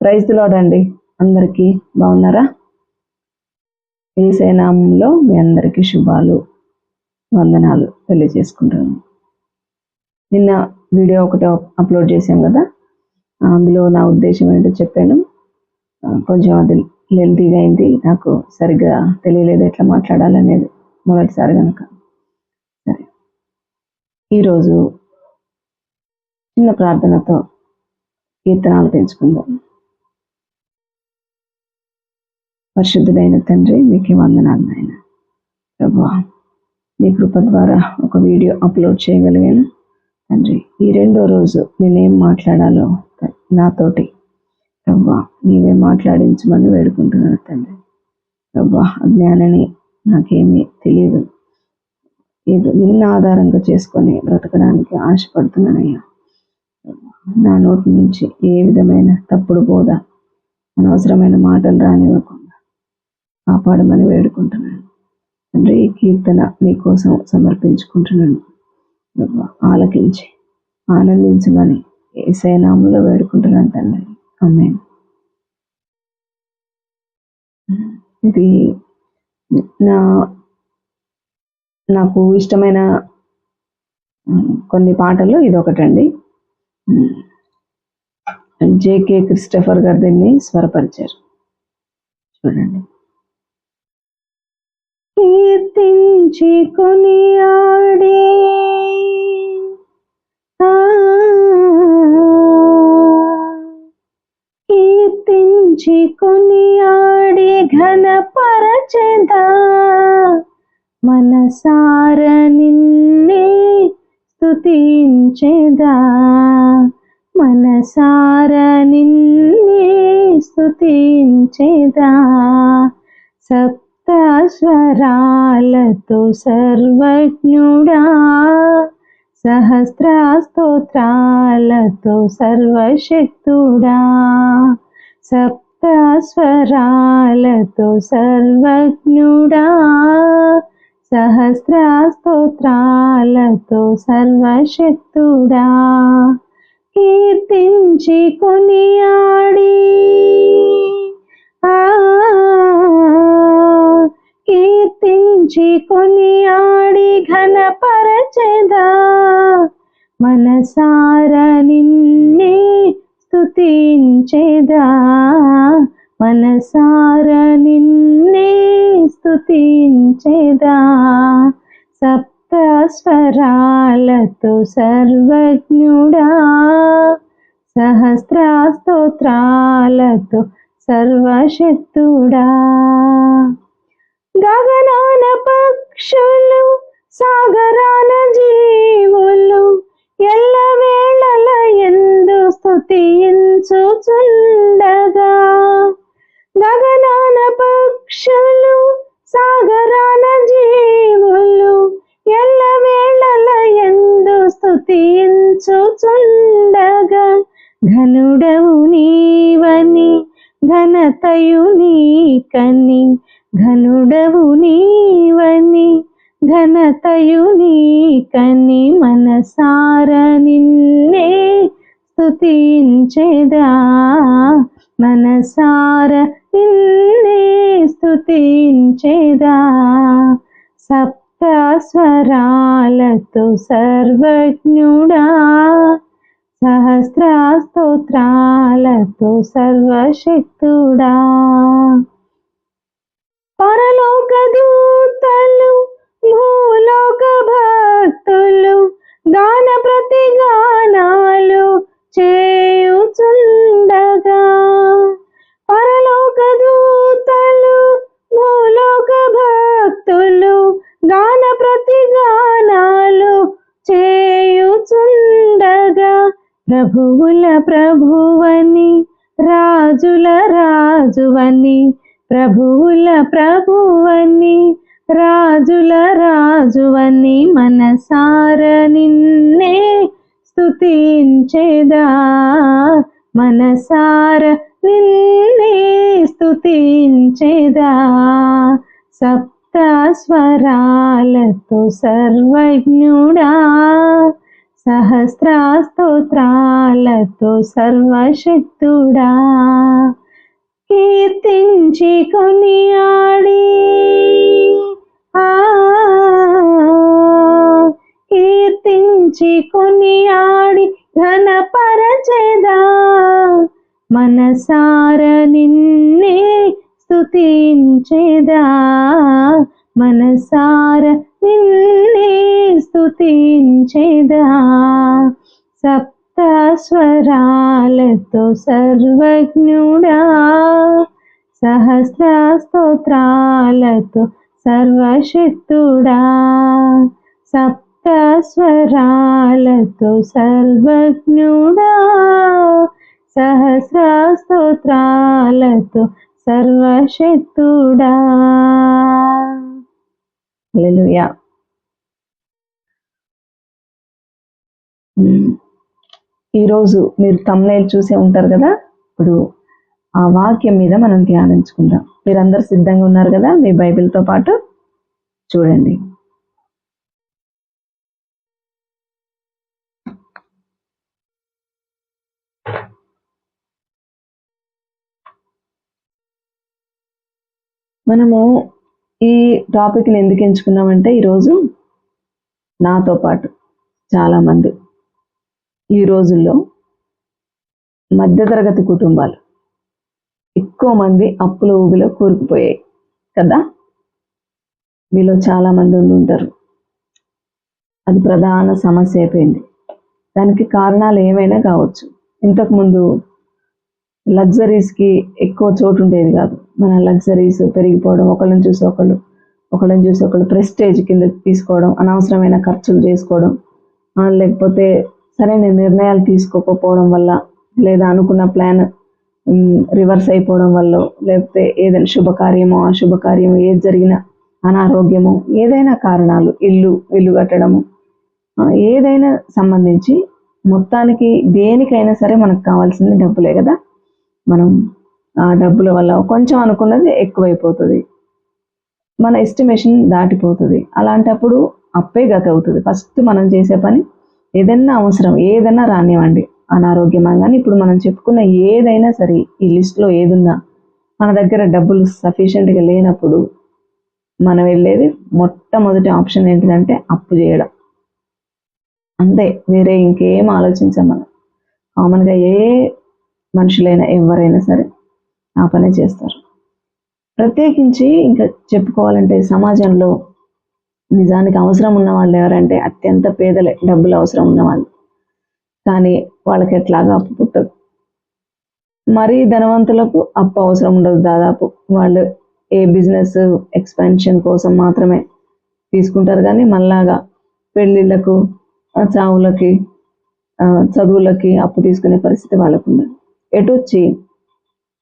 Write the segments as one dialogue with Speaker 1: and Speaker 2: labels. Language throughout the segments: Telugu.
Speaker 1: ప్రైజ్ లోడండి అందరికీ బాగున్నారా? ఈ సేనామంలో మీ అందరికీ శుభాలు వందనాలు తెలియజేసుకుంటాను నిన్న వీడియో ఒకటి అప్లోడ్ చేశాం కదా? అందులో నా ఉద్దేశం ఏంటో చెప్పాను. కొంచెం అది లెంతీగా అయింది. నాకు సరిగ్గా తెలియలేదు ఎట్లా మాట్లాడాలనేది మొదటిసారి కనుక సరే. ఈరోజు చిన్న ప్రార్థనతో కీర్తనాలు పెంచుకుందాం. పరిశుద్ధుడైన తండ్రి మీకే వందనాలు నాయన. ప్రభా మీ కృప ద్వారా ఒక వీడియో అప్లోడ్ చేయగలిగాను. తండ్రి ఈ రెండో రోజు నేనేం మాట్లాడాలో నాతోటి. ప్రభా నీవే మాట్లాడించమని వేడుకుంటున్నాను తండ్రి. ప్రభా అజ్ఞానని నాకేమీ తెలియదు. ఏదో నిన్న ఆధారంగా చేసుకొని బ్రతకడానికి ఆశపడుతున్నానయ్యా. నా నోటి నుంచి ఏ విధమైన తప్పుడు బోధ అనవసరమైన మాటలు రానివ్వకుండా కాపాడమని వేడుకుంటున్నాను. తండ్రి ఈ కీర్తన నీకోసం సమర్పించుకుంటున్నాను. ఆలకించి ఆనందించమని ఏ వేడుకుంటున్నాను తండ్రి. అమ్మే ఇది నా నాకు ఇష్టమైన కొన్ని పాటలు ఇది ఒకటండి. జేకే క్రిస్టఫర్ గారు దీన్ని స్వరపరిచారు. చూడండి. కీర్తించి కొనియాడే ఆ, కీర్తించి కొనియాడే ఘనపరచెదా మనసార నిన్నే స్తుతించెదా. మనసార నిన్నే స్తుతించెదా. సప్ స్వరాలతో సర్వజ్ఞుడా సహస్ర స్తోత్రాలతో సర్వశక్తుడా సప్త స్వరాలతో సర్వజ్ఞుడా సహస్ర స్తోత్రాలతో సర్వశక్తుడా. కీర్తించి కొనియాడి కీర్తించి కొనియాడి ఘనపరచెదా. మనసార నిన్నే స్తుతించెదా. మనసార నిన్నే స్తుతించెదా. సప్త స్వరాలతో సర్వజ్ఞుడా. సహస్ర స్తోత్రాలతో సర్వశక్తుడా. గగన పక్షులు సాగరాన జీవులు ఎల్ల వేళల ఎందు స్తుతించుచుండగా. గగనాన పక్షులు సాగరాన జీవులు ఎల్ల వేళల ఎందు స్తుతించుచుండగా. ఘనుడవు నీవని ఘనతయు నీకని ఘనుడవు నీవని ఘనతయు నీకని మనసార నిన్నే స్తుతించెదా. మనసార నిన్నే స్తుతించెదా. సప్తస్వరాలతో సర్వజ్ఞుడా సహస్ర స్తోత్రాలతో సర్వశక్తుడా. పరలోక దూతలు భూలోక భక్తులు గాన ప్రతి గానాలు చేయుచుండగా. పరలోక దూతలు భూలోక భక్తులు గాన ప్రతి గానాలు చేయుచుండగా. ప్రభువుల ప్రభువని రాజుల రాజువని ప్రభువుల ప్రభువని రాజుల రాజువని మనసార నిన్నే స్తుతించెదా? మనసార నిన్నే స్తుతించెదా? సప్త స్వరాలతో సర్వజ్ఞుడా
Speaker 2: సహస్రాస్తోత్రాలతో సర్వశక్తుడా? కీర్తించి కొనియాడి ఆ కీర్తించి కొనియాడి ఘనపరచేదా. మనసార నిన్నే స్తుతించెదా. మనసార నిన్నే స్తుతించెదా. సప్ స్వరాలతో సర్వజ్ఞుడా సహస్ర స్తోత్రాలతో సర్వశక్తుడా సప్త స్వరాలతో సర్వజ్ఞుడా సహస్ర స్తోత్రాలతో సర్వశక్తుడా హల్లెలూయా మ్మ్. ఈరోజు మీరు తమ్నైల్ చూసే ఉంటారు కదా? ఇప్పుడు ఆ వాక్యం మీద మనం ధ్యానించుకుందాం. మీరందరు సిద్ధంగా ఉన్నారు కదా? మీ బైబిల్తో పాటు చూడండి. మనము ఈ టాపిక్ని ఎందుకు ఎంచుకున్నామంటే ఈరోజు నాతో పాటు చాలామంది. ఈ రోజుల్లో మధ్యతరగతి కుటుంబాలు ఎక్కువ మంది అప్పుల ఊబిలో కూరుకుపోయాయి కదా? మీలో చాలా మంది ఉండి ఉంటారు. అది ప్రధాన సమస్య అయిపోయింది. దానికి కారణాలు ఏమైనా కావచ్చు. ఇంతకుముందు లగ్జరీస్కి ఎక్కువ చోటు ఉండేది కాదు. మన లగ్జరీస్ పెరిగిపోవడం ఒకళ్ళని చూసి ఒకళ్ళు ఒకళ్ళని చూసి ఒకళ్ళు ప్రెస్టేజ్ కింద తీసుకోవడం అనవసరమైన ఖర్చులు చేసుకోవడం లేకపోతే సరైన నిర్ణయాలు తీసుకోకపోవడం వల్ల లేదా అనుకున్న ప్లాన్ రివర్స్ అయిపోవడం వల్ల లేకపోతే ఏదైనా శుభకార్యమో అశుభకార్యమో ఏది జరిగినా అనారోగ్యము ఏదైనా కారణాలు ఇల్లు ఇల్లు కట్టడము ఏదైనా సంబంధించి మొత్తానికి దేనికైనా సరే మనకు కావాల్సింది డబ్బులే కదా. మనం ఆ డబ్బుల వల్ల కొంచెం అనుకున్నది ఎక్కువైపోతుంది. మన ఎస్టిమేషన్ దాటిపోతుంది. అలాంటప్పుడు అప్పే గత అవుతుంది ఫస్ట్ మనం చేసే పని ఏదైనా అవసరం ఏదైనా రానివ్వండి అనారోగ్యమా కానీ ఇప్పుడు మనం చెప్పుకున్న ఏదైనా సరే ఈ లిస్ట్లో ఏదున్నా మన దగ్గర డబ్బులు సఫిషియెంట్గా లేనప్పుడు మనం వెళ్ళేది మొట్టమొదటి ఆప్షన్ ఏంటిదంటే అప్పు చేయడం. అంతే వేరే ఇంకేం ఆలోచించాం మనం. కామన్గా ఏ మనుషులైనా ఎవరైనా సరే ఆ పనే చేస్తారు. ప్రత్యేకించి ఇంకా చెప్పుకోవాలంటే సమాజంలో నిజానికి అవసరం ఉన్న వాళ్ళు ఎవరంటే అత్యంత పేదలే డబ్బులు అవసరం ఉన్న వాళ్ళు కానీ వాళ్ళకి ఎట్లాగా అప్పు పుట్టదు? మరీ ధనవంతులకు అప్పు అవసరం ఉండదు దాదాపు. వాళ్ళు ఏ బిజినెస్ ఎక్స్పాన్షన్ కోసం మాత్రమే తీసుకుంటారు కానీ మళ్ళాగా పెళ్ళిళ్ళకు చావులకి ఆ, చదువులకి అప్పు తీసుకునే పరిస్థితి వాళ్ళకు ఉండదు ఎటు వచ్చి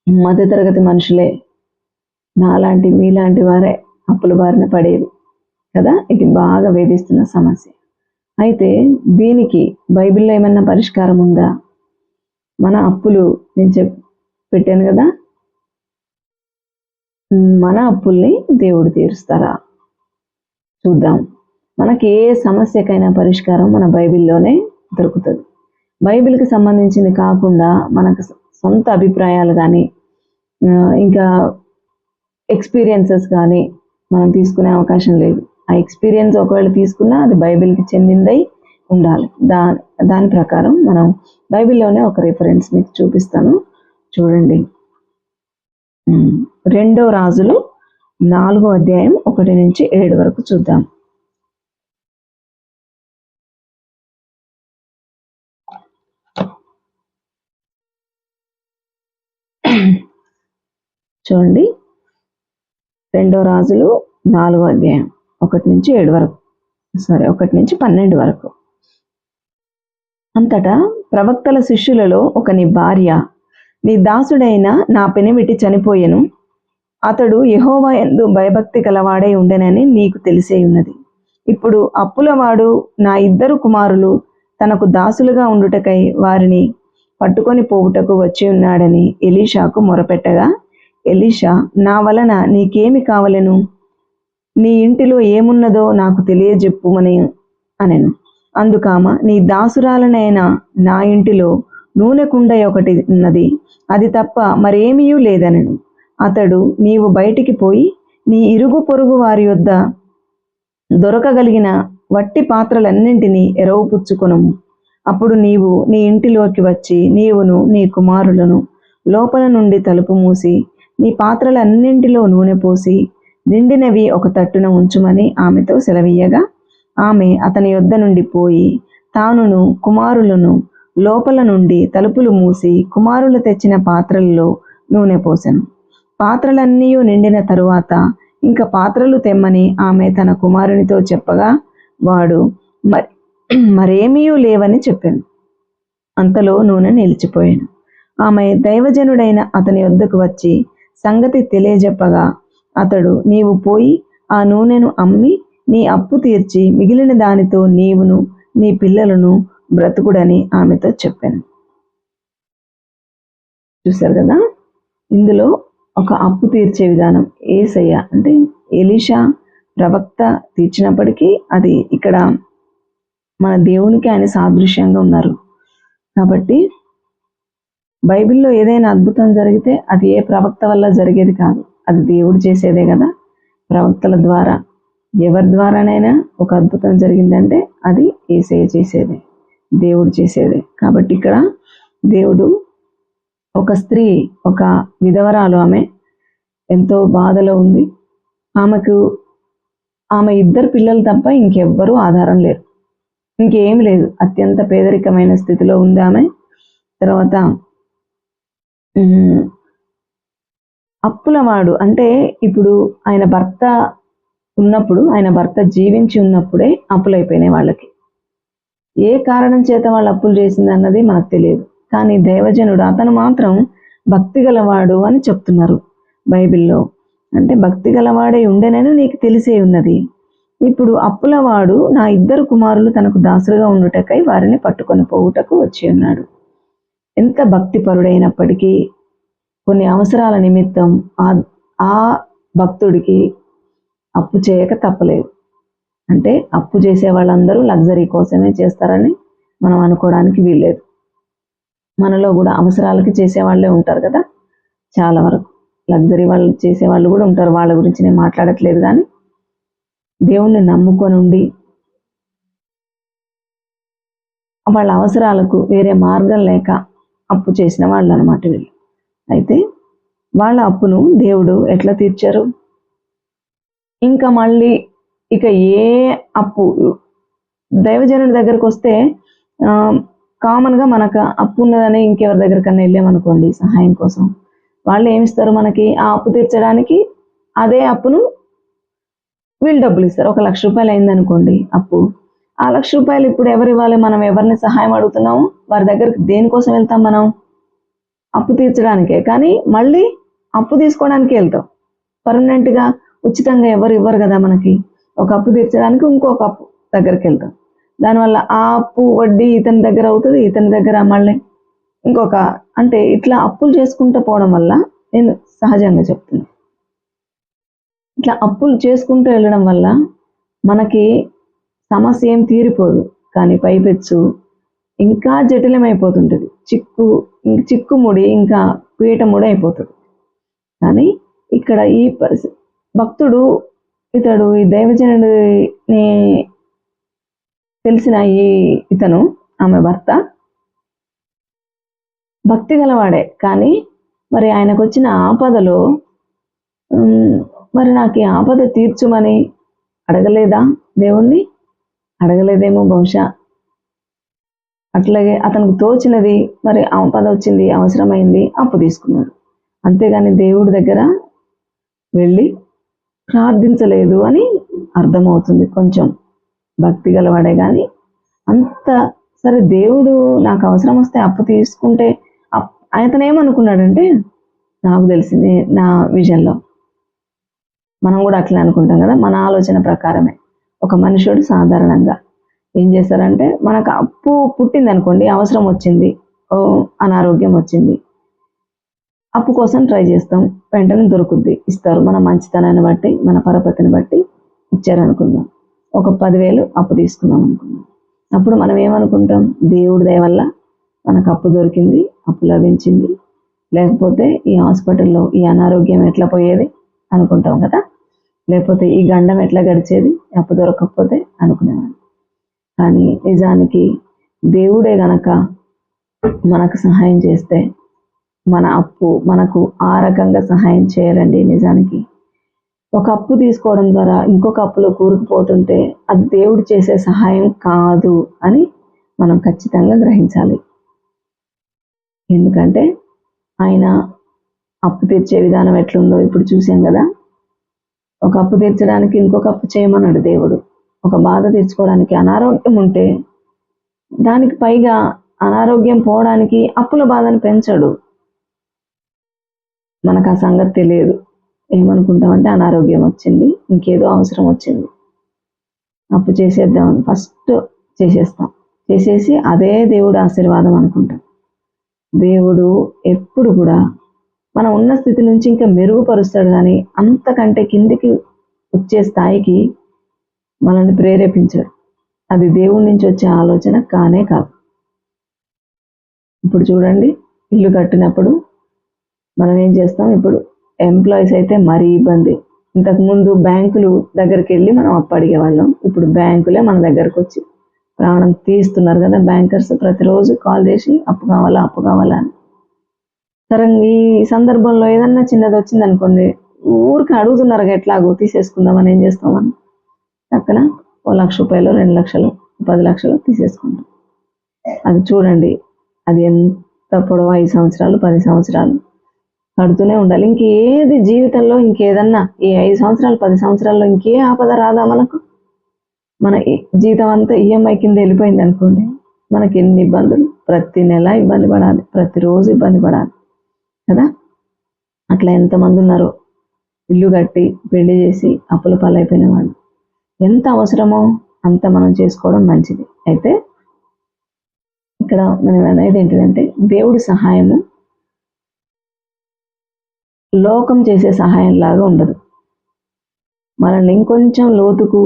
Speaker 2: మధ్యతరగతి మనుషులే నాలాంటి మీలాంటి వారే అప్పుల బారిన పడేది కదా? ఇది బాగా వేధిస్తున్న సమస్య. అయితే దీనికి బైబిల్లో ఏమన్నా పరిష్కారం ఉందా? మన అప్పులు నేను చెప్ పెట్టాను కదా? మన అప్పుల్ని దేవుడు తీరుస్తారా? చూద్దాం. మనకి ఏ సమస్యకైనా పరిష్కారం మన బైబిల్లోనే దొరుకుతుంది. బైబిల్కి సంబంధించింది కాకుండా మనకు సొంత అభిప్రాయాలు కానీ ఇంకా ఎక్స్పీరియన్సెస్ కానీ మనం తీసుకునే అవకాశం లేదు. ఆ ఎక్స్పీరియన్స్ ఒకవేళ తీసుకున్నా అది బైబిల్కి చెందిందై ఉండాలి. దా దాని ప్రకారం మనం బైబిల్లోనే ఒక రిఫరెన్స్ మీకు చూపిస్తాను. చూడండి. రెండో రాజులు నాలుగో అధ్యాయం ఒకటి నుంచి ఏడు వరకు చూద్దాం. చూడండి. రెండో రాజులు నాలుగో అధ్యాయం. ఒకటి నుంచి ఏడు వరకు. సారీ ఒకటి నుంచి పన్నెండు వరకు. అంతటా ప్రవక్తల శిష్యులలో ఒక నీ భార్య నీ దాసుడైన నా పెనిమిటి చనిపోయెను. అతడు యహోవా ఎందు భయభక్తి కలవాడై ఉండెనని నీకు తెలిసే ఉన్నది. ఇప్పుడు అప్పులవాడు నా ఇద్దరు కుమారులు తనకు దాసులుగా ఉండుటకై వారిని పట్టుకొని పోవుటకు వచ్చి ఉన్నాడని ఎలీషాకు మొరపెట్టగా ఎలీషా నా వలన నీకేమి కావలెను? నీ ఇంటిలో ఏమున్నదో నాకు తెలియజెప్పుమని అనెను. అందుకామ నీ దాసురాలనైనా నా ఇంటిలో నూనె కుండ ఒకటి ఉన్నది. అది తప్ప మరేమీయూ లేదనను. అతడు నీవు బయటికి పోయి నీ ఇరుగు పొరుగు వారి యొద్ద దొరకగలిగిన వట్టి పాత్రలన్నింటినీ ఎరవుపుచ్చుకొనము. అప్పుడు నీవు నీ ఇంటిలోకి వచ్చి నీవును నీ కుమారులను లోపల నుండి తలుపు మూసి నీ పాత్రలన్నింటిలో నూనె పోసి నిండినవి ఒక తట్టున ఉంచుమని ఆమెతో సెలవీయగా ఆమె అతని యొద్ద నుండి పోయి తానును కుమారులను లోపల నుండి తలుపులు మూసి కుమారులు తెచ్చిన పాత్రల్లో నూనె పోసెను. పాత్రలన్నీ నిండిన తరువాత ఇంకా పాత్రలు తెమ్మని ఆమె తన కుమారునితో చెప్పగా వాడు మరి మరేమీ లేవని చెప్పాను. అంతలో నూనె నిలిచిపోయాను. ఆమె దైవజనుడైన అతని వద్దకు వచ్చి సంగతి తెలియజెప్పగా అతడు నీవు పోయి ఆ నూనెను అమ్మి నీ అప్పు తీర్చి మిగిలిన దానితో నీవును నీ పిల్లలను బ్రతుకుడని ఆమెతో చెప్పాను. చూశారు కదా? ఇందులో ఒక అప్పు తీర్చే విధానం ఏసయ్య అంటే ఎలీషా ప్రవక్త తీర్చినప్పటికీ అది ఇక్కడ మన దేవునికి ఆయన సాదృశ్యంగా ఉన్నారు. కాబట్టి బైబిల్లో ఏదైనా అద్భుతం జరిగితే అది ఏ ప్రవక్త వల్ల జరిగేది కాదు. అది దేవుడు చేసేదే కదా. ప్రవక్తల ద్వారా. ఎవరి ద్వారానైనా ఒక అద్భుతం జరిగిందంటే అది ఏసే చేసేదే. దేవుడు చేసేదే. కాబట్టి ఇక్కడ దేవుడు ఒక స్త్రీ ఒక విధవరాలు ఆమె ఎంతో బాధలో ఉంది. ఆమెకు ఆమె ఇద్దరు పిల్లలు తప్ప ఇంకెవ్వరూ ఆధారం లేరు. ఇంకేం లేదు. అత్యంత పేదరికమైన స్థితిలో ఉంది ఆమె. తర్వాత అప్పులవాడు. అంటే ఇప్పుడు ఆయన భర్త ఉన్నప్పుడు ఆయన భర్త జీవించి ఉన్నప్పుడే అప్పులైపోయినాయి వాళ్ళకి. ఏ కారణం చేత వాళ్ళు అప్పులు చేసింది అన్నది మనకు తెలియదు. కానీ దైవజనుడు అతను మాత్రం భక్తి గలవాడు అని చెప్తున్నారు బైబిల్లో. అంటే భక్తి గలవాడే ఉండేనని నీకు తెలిసే ఉన్నది. ఇప్పుడు అప్పులవాడు నా ఇద్దరు కుమారులు తనకు దాసులుగా ఉండుటకై వారిని పట్టుకొని పోవుటకు వచ్చి ఉన్నాడు. ఎంత భక్తిపరుడైనప్పటికీ కొన్ని అవసరాల నిమిత్తం ఆ ఆ భక్తుడికి అప్పు చేయక తప్పలేదు. అంటే అప్పు చేసే వాళ్ళందరూ లగ్జరీ కోసమే చేస్తారని మనం అనుకోవడానికి వీల్లేదు. మనలో కూడా అవసరాలకి చేసే వాళ్ళే ఉంటారు కదా. చాలా వరకు లగ్జరీ వాళ్ళు చేసే వాళ్ళు కూడా ఉంటారు. వాళ్ళ గురించి నేను మాట్లాడట్లేదు కానీ దేవుణ్ణి నమ్ముకొని ఉండి వాళ్ళ అవసరాలకు వేరే మార్గం లేక అప్పు చేసిన వాళ్ళు అనమాట వీళ్ళు. అయితే వాళ్ళ అప్పును దేవుడు ఎట్లా తీర్చారు? ఇంకా మళ్ళీ ఇక ఏ అప్పు? దైవజనుడి దగ్గరకు వస్తే కామన్గా మనకు అప్పు ఉన్నదని ఇంకెవరి దగ్గరికన్నా వెళ్ళామనుకోండి సహాయం కోసం. వాళ్ళు ఏమిస్తారు మనకి? ఆ అప్పు తీర్చడానికి అదే అప్పును వీళ్ళు డబ్బులు ఇస్తారు. ఒక లక్ష రూపాయలు అయింది అనుకోండి అప్పు. ఆ లక్ష రూపాయలు ఇప్పుడు ఎవరు ఇవ్వాలి? మనం ఎవరిని సహాయం అడుగుతున్నాము? వారి దగ్గరికి దేనికోసం వెళ్తాం మనం? అప్పు తీర్చడానికే. కానీ మళ్ళీ అప్పు తీసుకోవడానికి వెళ్తాం. పర్మనెంట్గా ఉచితంగా ఎవరు ఇవ్వరు కదా మనకి. ఒక అప్పు తీర్చడానికి ఇంకొక అప్పు దగ్గరికి వెళ్తాం. దానివల్ల ఆ అప్పు వడ్డీ ఇతని దగ్గర అవుతుంది ఇతని దగ్గర మళ్ళీ ఇంకొక అంటే ఇట్లా అప్పులు చేసుకుంటూ పోవడం వల్ల నేను సహజంగా చెప్తున్నా. ఇట్లా అప్పులు చేసుకుంటూ వెళ్ళడం వల్ల మనకి సమస్య ఏం తీరిపోదు. కానీ పైపెచ్చు ఇంకా జటిలమైపోతుంటుంది. చిక్కు చిక్కుముడి ఇంకా పీఠముడి అయిపోతుంది. కానీ ఇక్కడ ఈ పరిస్థితి భక్తుడు ఇతడు ఈ దైవజనుడిని తెలిసిన ఈ ఇతను ఆమె భర్త భక్తి గలవాడే. కానీ మరి ఆయనకు వచ్చిన ఆపదలో మరి నాకు ఈ ఆపద తీర్చుమని అడగలేదా దేవుణ్ణి? అడగలేదేమో బహుశా. అట్లాగే అతనికి తోచినది మరి ఆపద వచ్చింది అవసరమైంది అప్పు తీసుకున్నాడు. అంతేగాని దేవుడి దగ్గర వెళ్ళి ప్రార్థించలేదు అని అర్థమవుతుంది కొంచెం. భక్తి గలవాడే కానీ అంత సరే దేవుడు నాకు అవసరం వస్తే అప్పు తీసుకుంటే అప్- అతను ఏమనుకున్నాడంటే నాకు తెలిసింది నా విజన్లో. మనం కూడా అట్లే అనుకుంటాం కదా మన ఆలోచన ప్రకారమే. ఒక మనుషుడు సాధారణంగా. ఏం చేస్తారంటే మనకు అప్పు పుట్టింది అనుకోండి అవసరం వచ్చింది అనారోగ్యం వచ్చింది. అప్పు కోసం ట్రై చేస్తాం. వెంటనే దొరుకుద్ది ఇస్తారు. మన మంచితనాన్ని బట్టి మన పరపతిని బట్టి ఇచ్చారనుకుందాం. ఒక పదివేలు అప్పు తీసుకున్నాం అనుకుందాం. అప్పుడు మనం ఏమనుకుంటాం? దేవుడి దయ వల్ల మనకు అప్పు దొరికింది అప్పు లభించింది. లేకపోతే ఈ హాస్పిటల్లో ఈ అనారోగ్యం ఎట్లా పోయేది అనుకుంటాం కదా? లేకపోతే ఈ గండం ఎట్లా గడిచేది? అప్పు దొరకకపోతే అనుకునేవాడు కానీ నిజానికి దేవుడే గనక మనకు సహాయం చేస్తే మన అప్పు మనకు ఆ రకంగా సహాయం చేయరండి నిజానికి. ఒక అప్పు తీసుకోవడం ద్వారా ఇంకొక అప్పులో కూరుకుపోతుంటే అది దేవుడు చేసే సహాయం కాదు అని మనం ఖచ్చితంగా గ్రహించాలి. ఎందుకంటే ఆయన అప్పు తీర్చే విధానం ఎట్లుందో ఇప్పుడు చూసాం కదా. ఒక అప్పు తీర్చడానికి ఇంకొక అప్పు చేయమన్నాడు దేవుడు. ఒక బాధ తీర్చుకోవడానికి అనారోగ్యం ఉంటే దానికి పైగా అనారోగ్యం పోవడానికి అప్పుల బాధను పెంచడు. మనకు ఆ సంగతి తెలియదు. ఏమనుకుంటామంటే అనారోగ్యం వచ్చింది ఇంకేదో అవసరం వచ్చింది. అప్పు చేసేద్దామని ఫస్ట్ చేసేస్తాం. చేసేసి అదే దేవుడు ఆశీర్వాదం అనుకుంటాం. దేవుడు ఎప్పుడు కూడా మనం ఉన్న స్థితి నుంచి ఇంకా మెరుగుపరుస్తాడు కానీ అంతకంటే కిందికి వచ్చే స్థాయికి మనల్ని ప్రేరేపించాడు. అది దేవుడి నుంచి వచ్చే ఆలోచన కానే కాదు. ఇప్పుడు చూడండి ఇల్లు కట్టినప్పుడు మనం ఏం చేస్తాం? ఇప్పుడు ఎంప్లాయీస్ అయితే మరీ ఇబ్బంది. ఇంతకుముందు బ్యాంకులు దగ్గరికి వెళ్ళి మనం అప్పు అడిగేవాళ్ళం. ఇప్పుడు బ్యాంకులే మన దగ్గరకు వచ్చి ప్రాణం తీస్తున్నారు కదా బ్యాంకర్స్ ప్రతిరోజు కాల్ చేసి అప్పు కావాలా అప్పు కావాలా అని. సరే ఈ సందర్భంలో ఏదన్నా చిన్నది వచ్చింది అనుకోండి ఊరికి అడుగుతున్నారు ఎట్లాగో తీసేసుకుందామని ఏం చేస్తామని పక్కన ఓ లక్ష రూపాయలు రెండు లక్షలు పది లక్షలు తీసేసుకుంటాం. అది చూడండి అది ఎంత పొడవు? ఐదు సంవత్సరాలు పది సంవత్సరాలు కడుతూనే ఉండాలి. ఇంకేది జీవితంలో ఇంకేదన్నా ఈ ఐదు సంవత్సరాలు పది సంవత్సరాల్లో ఇంకే ఆపద రాదా మనకు? మన జీతం అంతా ఈఎంఐ కింద వెళ్ళిపోయింది అనుకోండి మనకి ఎన్ని ఇబ్బందులు? ప్రతి నెల ఇబ్బంది పడాలి ప్రతిరోజు ఇబ్బంది పడాలి కదా? అట్లా ఎంతమంది ఉన్నారో ఇల్లు కట్టి పెళ్ళి చేసి అప్పుల పాలైపోయిన వాళ్ళు. ఎంత అవసరమో అంత మనం చేసుకోవడం మంచిది. అయితే ఇక్కడ మనం అనేది ఏంటిదంటే దేవుడి సహాయము లోకం చేసే సహాయం లాగా ఉండదు. మనల్ని ఇంకొంచెం లోతుకు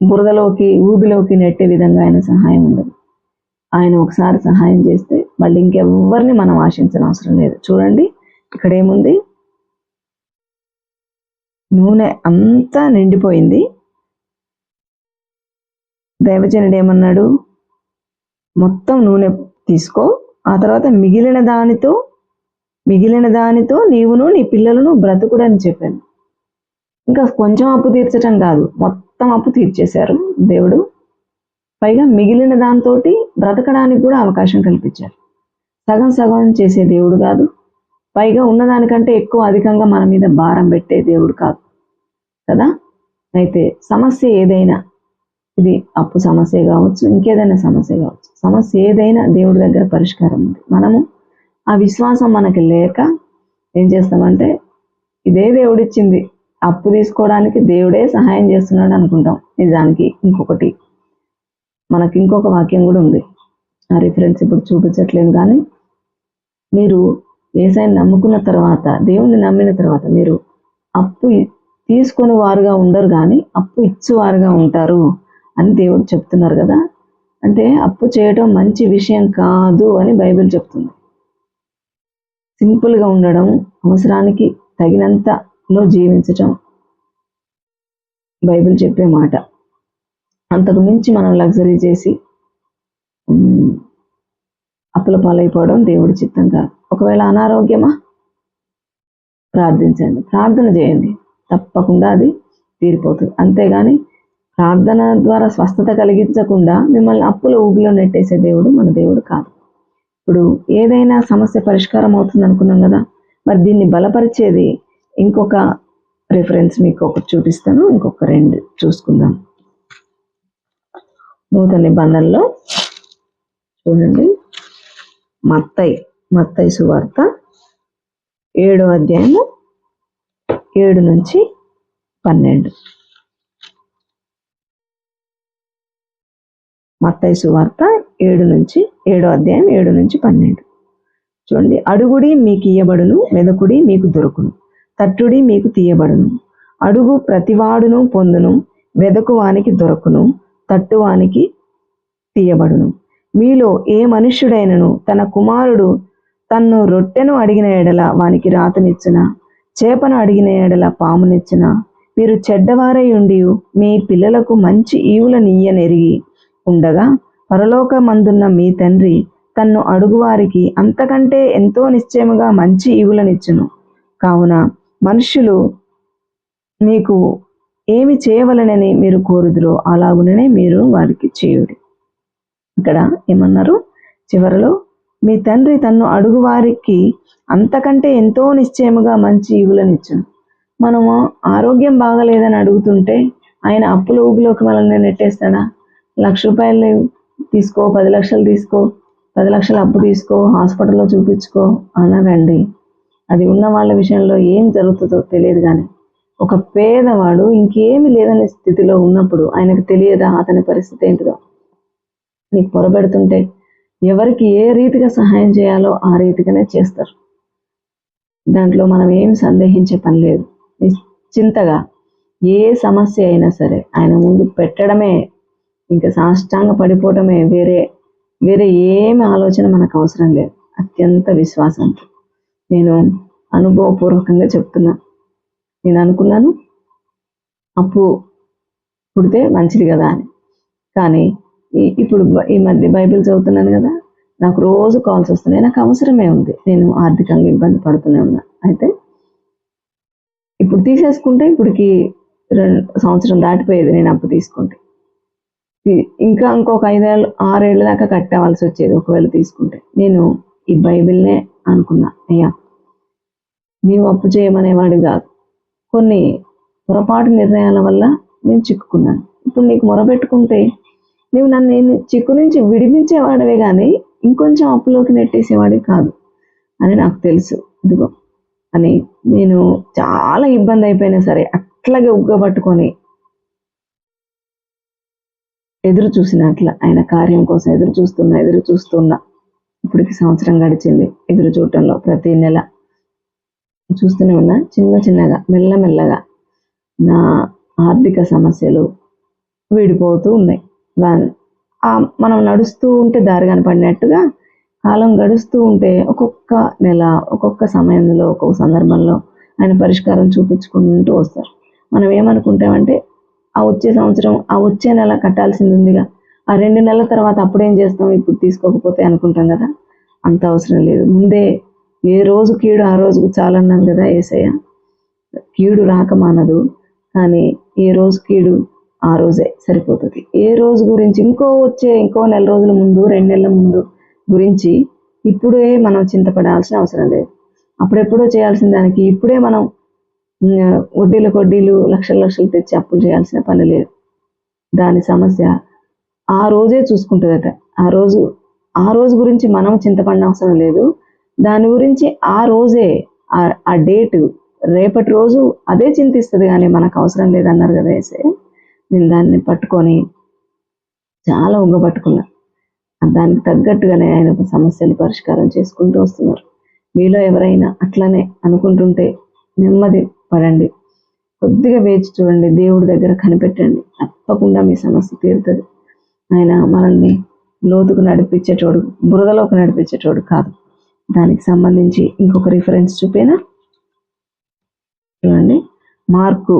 Speaker 2: బురదలోకి ఊబిలోకి నెట్టే విధంగా ఆయన సహాయం ఉండదు. ఆయన ఒకసారి సహాయం చేస్తే మళ్ళీ ఇంకెవ్వరిని మనం ఆశించిన అవసరం లేదు. చూడండి ఇక్కడ ఏముంది నూనె అంతా నిండిపోయింది. దైవజనుడు ఏమన్నాడు మొత్తం నూనె తీసుకో ఆ తర్వాత మిగిలిన దానితో మిగిలిన దానితో నీవును నీ పిల్లలను బ్రతుకుడని చెప్పాను. ఇంకా కొంచెం అప్పు తీర్చటం కాదు మొత్తం అప్పు తీర్చేశారు దేవుడు. పైగా మిగిలిన దాంతో బ్రతకడానికి కూడా అవకాశం కల్పించారు. సగం సగం చేసే దేవుడు కాదు పైగా ఉన్నదానికంటే ఎక్కువ అధికంగా మన మీద భారం పెట్టే దేవుడు కాదు కదా? అయితే సమస్య ఏదైనా ఇది అప్పు సమస్య కావచ్చు ఇంకేదైనా సమస్య కావచ్చు. సమస్య ఏదైనా దేవుడి దగ్గర పరిష్కారం ఉంది. మనము ఆ విశ్వాసం మనకి లేక ఏం చేస్తామంటే ఇదే దేవుడిచ్చింది. అప్పు తీసుకోవడానికి దేవుడే సహాయం చేస్తున్నాడు అనుకుంటాం. నిజానికి ఇంకొకటి మనకి ఇంకొక వాక్యం కూడా ఉంది. ఆ రిఫరెన్స్ ఇప్పుడు చూపించట్లేదు కానీ మీరు ఏసైని నమ్ముకున్న తర్వాత దేవుణ్ణి నమ్మిన తర్వాత మీరు అప్పు తీసుకొని వారుగా ఉండరు కానీ అప్పు ఇచ్చేవారుగా ఉంటారు. అని దేవుడు చెప్తున్నారు కదా. అంటే అప్పు చేయటం మంచి విషయం కాదు అని బైబిల్ చెప్తుంది. సింపుల్గా ఉండడం అవసరానికి తగినంతలో జీవించటం బైబిల్ చెప్పే మాట. అంతకు మించి మనం లగ్జరీ చేసి అప్పుల పాలైపోవడం దేవుడి చిత్తం కాదు. ఒకవేళ అనారోగ్యమా? ప్రార్థించండి. ప్రార్థన చేయండి. తప్పకుండా అది తీరిపోతుంది. అంతేగాని ప్రార్థన ద్వారా స్వస్థత కలిగించకుండా మిమ్మల్ని అప్పుల ఊబిలో నెట్టేసే దేవుడు మన దేవుడు కాదు. ఇప్పుడు ఏదైనా సమస్య పరిష్కారం అవుతుంది అనుకున్నాం కదా మరి దీన్ని బలపరిచేది ఇంకొక రిఫరెన్స్ మీకు ఒకటి చూపిస్తాను ఇంకొక రెండు చూసుకుందాం. నూతన నిబంధనలో చూడండి. మత్తయి మత్తయి సువార్త ఏడో అధ్యాయము ఏడు నుంచి పన్నెండు. మత్తయి సువార్త ఏడు నుంచి ఏడో అధ్యాయం ఏడు నుంచి పన్నెండు. చూడండి అడుగుడి మీకు ఇయ్యబడును వెదకుడి మీకు దొరుకును తట్టుడి మీకు తీయబడును. అడుగు ప్రతివాడును పొందును వెదకువానికి దొరకును తట్టువానికి తీయబడును. మీలో ఏ మనుష్యుడైనను తన కుమారుడు తన్ను రొట్టెను అడిగిన ఎడల వానికి రాతనిచ్చిన? చేపను అడిగిన ఎడల పామునిచ్చిన? మీరు చెడ్డవారై ఉండి మీ పిల్లలకు మంచి ఈవులనియ్యనెరిగి ఉండగా పరలోకమందున్న మీ తండ్రి తన్ను అడుగువారికి అంతకంటే ఎంతో నిశ్చయముగా మంచి ఈవులనిచ్చును. కావున మనుష్యులు మీకు ఏమి చేయవలనని మీరు కోరుదురో అలాగుననే మీరు వారికి చేయుడి. ఇక్కడ ఏమన్నారు? చివరలో మీ తండ్రి తన్ను అడుగు వారికి అంతకంటే ఎంతో నిశ్చయముగా మంచి ఈవులనిచ్చును. మనము ఆరోగ్యం బాగలేదని అడుగుతుంటే ఆయన అప్పుల ఊగులోకి మనల్ని నెట్టేస్తాడా? లక్ష రూపాయలు తీసుకో పది లక్షలు తీసుకో పది లక్షలు అప్పు తీసుకో హాస్పిటల్లో చూపించుకో అనరండి అది ఉన్న వాళ్ళ విషయంలో ఏం జరుగుతుందో తెలియదు కానీ ఒక పేదవాడు ఇంకేమీ లేదనే స్థితిలో ఉన్నప్పుడు ఆయనకు తెలియదా అతని పరిస్థితి ఏంటిదో? నీకు పొరబెడుతుంటే ఎవరికి ఏ రీతిగా సహాయం చేయాలో ఆ రీతిగానే చేస్తారు. దాంట్లో మనం ఏం సందేహించే పని లేదు. నిశ్చింతగా ఏ సమస్య అయినా సరే ఆయన ముందు పెట్టడమే ఇంకా సాష్టాంగ పడిపోవటమే వేరే వేరే ఏమి ఆలోచన మనకు అవసరం లేదు. అత్యంత విశ్వాసంతో నేను అనుభవపూర్వకంగా చెప్తున్నా. నేను అనుకున్నాను అప్పు పుడితే మంచిది కదా అని. కానీ ఈ- ఇప్పుడు ఈ మధ్య బైబిల్ చదువుతున్నాను కదా నాకు రోజు కాల్స్ వస్తున్నాయి. నాకు అవసరమే ఉంది. నేను ఆర్థికంగా ఇబ్బంది పడుతూనే ఉన్నా. అయితే ఇప్పుడు తీసేసుకుంటే ఇప్పటికి రెండు సంవత్సరం దాటిపోయేది నేను అప్పు తీసుకుంటే. ఇంకా ఇంకొక ఐదేళ్ళు ఆరేళ్ళ దాకా కట్టవలసి వచ్చేది ఒకవేళ తీసుకుంటే. నేను ఈ బైబిల్నే అనుకున్నా అయ్యా నీవు అప్పు చేయమనేవాడు కాదు. కొన్ని పొరపాటు నిర్ణయాల వల్ల నేను చిక్కుకున్నాను. ఇప్పుడు నీకు మొరబెట్టుకుంటే నువ్వు నన్ను నేను చిక్కు నుంచి విడిపించేవాడివే కానీ ఇంకొంచెం అప్పులోకి నెట్టేసేవాడు కాదు అని నాకు తెలుసు. ఇదిగో అని నేను చాలా ఇబ్బంది అయిపోయినా సరే అట్లాగే ఉగ్గబట్టుకొని ఎదురు చూసినట్ల ఆయన కార్యం కోసం ఎదురు చూస్తున్నా ఎదురు చూస్తున్నా. ఇప్పటికి సంవత్సరం గడిచింది ఎదురు చూడటంలో. ప్రతి నెల చూస్తూనే ఉన్నా చిన్న చిన్నగా మెల్లమెల్లగా నా ఆర్థిక సమస్యలు విడిపోతూ ఉన్నాయి. మనం నడుస్తూ ఉంటే దారి కనపడినట్టుగా కాలం గడుస్తూ ఉంటే ఒక్కొక్క నెల ఒక్కొక్క సమయంలో ఒక్కొక్క సందర్భంలో ఆయన పరిష్కారం చూపించుకుంటూ వస్తారు. మనం ఏమనుకుంటామంటే ఆ వచ్చే సంవత్సరం ఆ వచ్చే నెల కట్టాల్సింది ఉందిగా ఆ రెండు నెలల తర్వాత అప్పుడేం చేస్తాం? ఇప్పుడు తీసుకోకపోతే అనుకుంటాం కదా? అంత అవసరం లేదు. ముందే ఏ రోజు కీడు ఆ రోజుకు చాలన్నాను కదా ఏసయ్య? కీడు రాకమానదు కానీ ఏ రోజు కీడు ఆ రోజే సరిపోతుంది. ఏ రోజు గురించి ఇంకో వచ్చే ఇంకో నెల రోజుల ముందు రెండు నెలల ముందు గురించి ఇప్పుడే మనం చింతపడాల్సిన అవసరం లేదు. అప్పుడెప్పుడో చేయాల్సిన దానికి ఇప్పుడే మనం వడ్డీలకు వడ్డీలు లక్షల లక్షలు తెచ్చి అప్పులు చేయాల్సిన పని లేదు. దాని సమస్య ఆ రోజే చూసుకుంటుందట. ఆ రోజు ఆ రోజు గురించి మనం చింతపడిన అవసరం లేదు. దాని గురించి ఆ రోజే ఆ- డేటు రేపటి రోజు అదే చింతిస్తుంది కానీ మనకు అవసరం లేదన్నారు కదా వేసే నేను దాన్ని పట్టుకొని చాలా ఉగ్గపట్టుకున్నా దానికి తగ్గట్టుగానే ఆయన సమస్యలు పరిష్కారం చేసుకుంటూ వస్తున్నారు. మీలో ఎవరైనా అట్లనే అనుకుంటుంటే నెమ్మది పడండి కొద్దిగా వేచి చూడండి దేవుడి దగ్గర కనిపెట్టండి. తప్పకుండా మీ సమస్య తీరుతుంది. ఆయన మనల్ని లోతుకు నడిపించేటోడు బురదలోకి నడిపించేటోడు కాదు. దానికి సంబంధించి ఇంకొక రిఫరెన్స్ చూపేనా? చూడండి. మార్కు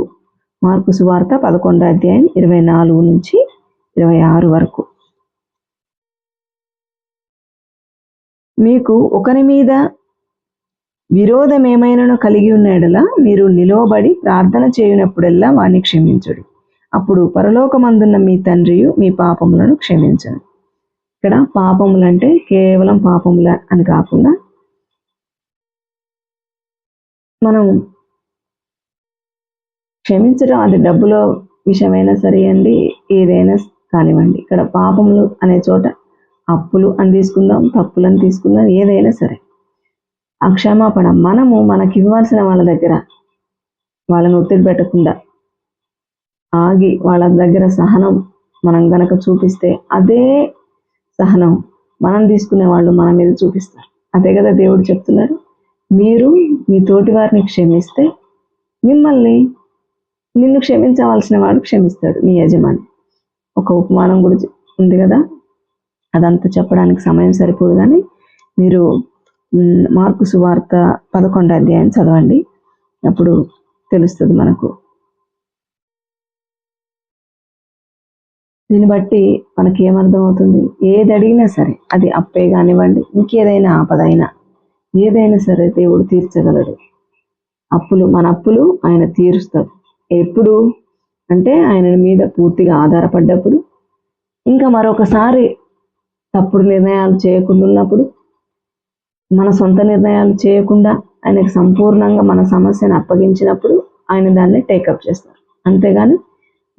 Speaker 2: మార్కు సువార్త పదకొండో అధ్యాయం ఇరవై నాలుగు నుంచి ఇరవై ఆరు వరకు. మీకు ఒకరి మీద విరోధం కలిగి ఉన్న ఎడల మీరు నిలువబడి ప్రార్థన చేయనప్పుడల్లా వాణ్ణి క్షమించుడు. అప్పుడు పరలోకమందున్న మీ తండ్రియు మీ పాపములను క్షమించను. ఇక్కడ పాపములు అంటే కేవలం పాపముల అని కాకుండా మనం క్షమించడం అది డబ్బులో విషయమైనా సరే అండి ఏదైనా కానివ్వండి. ఇక్కడ పాపములు అనే చోట అప్పులు అని తీసుకుందాం తప్పులు అని తీసుకుందాం ఏదైనా సరే. ఆ క్షమాపణ మనము మనకి ఇవ్వాల్సిన వాళ్ళ దగ్గర వాళ్ళని ఒత్తిడి పెట్టకుండా ఆగి వాళ్ళ దగ్గర సహనం మనం గనక చూపిస్తే అదే సహనం మనం తీసుకునే వాళ్ళు మన మీద చూపిస్తారు. అదే కదా దేవుడు చెప్తున్నారు మీరు మీ తోటి వారిని క్షమిస్తే మిమ్మల్ని నిన్ను క్షమించవలసిన వాడు క్షమిస్తాడు నీ యజమాని. ఒక ఉపమానం కూడా ఉంది కదా? అదంతా చెప్పడానికి సమయం సరిపోదు కానీ మీరు మార్కు సువార్త పదకొండు అధ్యాయం చదవండి. అప్పుడు తెలుస్తుంది మనకు. దీన్ని బట్టి మనకి ఏమర్థం ఏది అడిగినా సరే అది అప్పే కానివ్వండి ఇంకేదైనా ఆపదైనా ఏదైనా సరే దేవుడు తీర్చగలడు. అప్పులు మన అప్పులు ఆయన తీరుస్తాడు. ఎప్పుడు? అంటే ఆయన మీద పూర్తిగా ఆధారపడ్డప్పుడు. ఇంకా మరొకసారి తప్పుడు నిర్ణయాలు చేయకుండా ఉన్నప్పుడు మన సొంత నిర్ణయాలు చేయకుండా ఆయనకు సంపూర్ణంగా మన సమస్యను అప్పగించినప్పుడు ఆయన దాన్ని టేకప్ చేస్తారు. అంతేగాని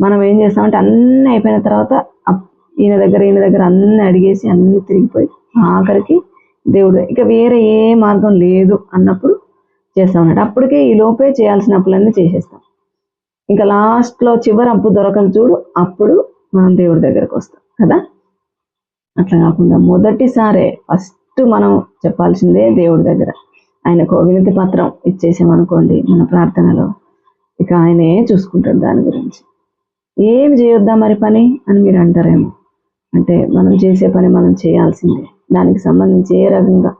Speaker 2: మనం ఏం చేస్తామంటే అన్నీ అయిపోయిన తర్వాత అప్- ఈయన దగ్గర ఈయన దగ్గర అన్ని అడిగేసి అన్ని తిరిగిపోయి ఆఖరికి దేవుడు ఇక వేరే ఏ మార్గం లేదు అన్నప్పుడు చేస్తాం అన్నట్టు అప్పటికే ఈ లోపే చేయాల్సిన అప్పులన్నీ చేసేస్తాం. ఇంకా లాస్ట్లో చివరి అప్పు దొరకదు చూడు అప్పుడు మనం దేవుడి దగ్గరకు వస్తాం. కదా? అట్లా కాకుండా మొదటిసారే ఫస్ట్ మనం చెప్పాల్సిందే దేవుడి దగ్గర. ఆయనకు వినతి పత్రం ఇచ్చేసామనుకోండి మన ప్రార్థనలో. ఇక ఆయనే చూసుకుంటాడు దాని గురించి. ఏం చేయొద్దా మరి పని అని మీరు అంటారేమో. అంటే మనం చేసే పని మనం చేయాల్సిందే. దానికి సంబంధించి ఏ రకంగా?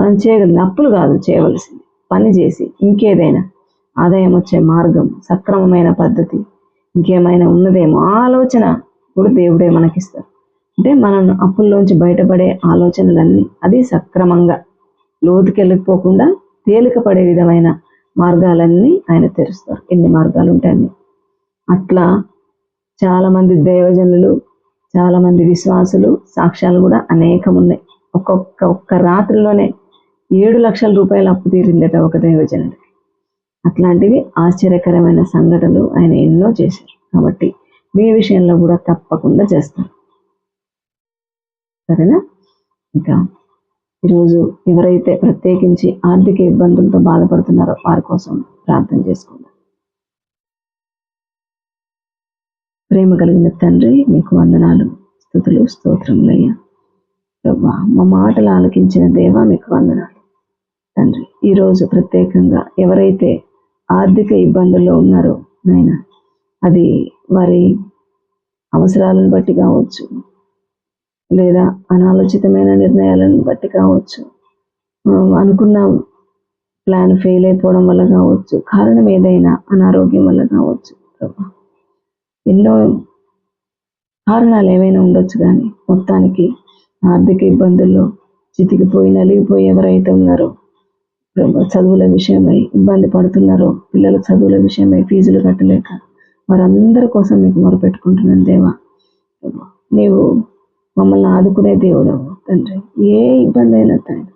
Speaker 2: మనం చేయగలిగిన అప్పులు కాదు చేయవలసింది. పని చేసి ఇంకేదైనా. ఆదాయం వచ్చే మార్గం సక్రమమైన పద్ధతి ఇంకేమైనా ఉన్నదేమో ఆలోచన కూడా దేవుడే మనకిస్తారు అంటే మనం అప్పుల్లోంచి బయటపడే ఆలోచనలన్నీ అది సక్రమంగా లోతుకెళ్ళిపోకుండా తేలికపడే విధమైన మార్గాలన్నీ ఆయన తెరుస్తారు. ఎన్ని మార్గాలు ఉంటాయని అట్లా చాలామంది దైవజనులు చాలామంది విశ్వాసులు సాక్ష్యాలు కూడా అనేకం ఉన్నాయి ఒక్కొక్క ఒక్క రాత్రిలోనే ఏడు లక్షల రూపాయల అప్పు తీరిందట ఒక దైవజనుడికి అట్లాంటివి ఆశ్చర్యకరమైన సంఘటనలు ఆయన ఎన్నో చేశారు. కాబట్టి మీ విషయంలో కూడా తప్పకుండా చేస్తారు సరేనా? ఇంకా ఈరోజు ఎవరైతే ప్రత్యేకించి ఆర్థిక ఇబ్బందులతో బాధపడుతున్నారో వారి కోసం ప్రార్థన చేసుకుందాం. ప్రేమ కలిగిన తండ్రి మీకు వందనాలు స్థుతులు స్తోత్రములయ్యా. ప్రభా మా మాటలు ఆలకించిన దేవ మీకు వందనాలు. తండ్రి ఈరోజు ప్రత్యేకంగా ఎవరైతే ఆర్థిక ఇబ్బందుల్లో ఉన్నారో నాయన అది వారి అవసరాలను బట్టి కావచ్చు లేదా అనాలోచితమైన నిర్ణయాలను బట్టి కావచ్చు. అనుకున్న. ప్లాన్ ఫెయిల్ అయిపోవడం వల్ల కావచ్చు. కారణం ఏదైనా అనారోగ్యం వల్ల కావచ్చు. ప్రభా ఎన్నో కారణాలు ఏమైనా ఉండొచ్చు కానీ మొత్తానికి ఆర్థిక ఇబ్బందుల్లో చితికిపోయి నలిగిపోయి ఎవరైతే ఉన్నారో చదువుల విషయమై ఇబ్బంది పడుతున్నారో పిల్లల చదువుల విషయమై ఫీజులు కట్టలేక వారందరి కోసం మీకు మొరపెట్టుకుంటున్నాను దేవా. నీవు మమ్మల్ని ఆదుకునే దేవుడు తండ్రి. ఏ ఇబ్బంది అయినా తండ్రి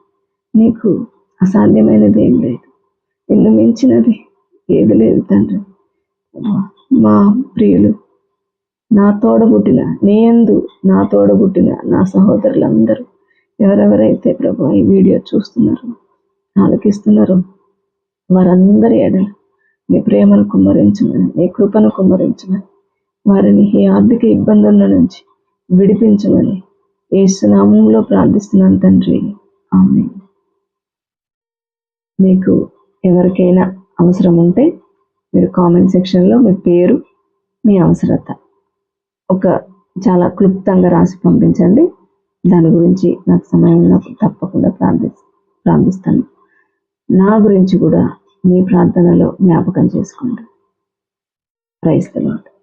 Speaker 2: నీకు అసాధ్యమైనది ఏం లేదు. నిన్ను మించినది ఏది లేదు తండ్రి. మా ప్రియులు నా తోడబుట్టిన నేయందు నా తోడబుట్టిన నా సహోదరులందరూ ఎవరెవరైతే ప్రభు ఈ వీడియో చూస్తున్నారు ఆలకిస్తున్నారు వారందరి ఎడలు నీ ప్రేమను కుమ్మరించమని నీ కృపను కుమ్మరించమని వారిని ఈ ఆర్థిక ఇబ్బందుల నుంచి విడిపించమని ఏసునామంలో ప్రార్థిస్తున్నాను తండ్రి. ఆమె మీకు ఎవరికైనా అవసరం ఉంటే మీరు కామెంట్ సెక్షన్లో మీ పేరు మీ అవసరత ఒక చాలా క్లుప్తంగా రాసి పంపించండి. దాని గురించి నాకు సమయం ఉన్నప్పుడు తప్పకుండా ప్రార్థి ప్రార్థిస్తాను. నా గురించి కూడా మీ ప్రార్థనలో జ్ఞాపకం చేసుకోండి. క్రైస్తలాడు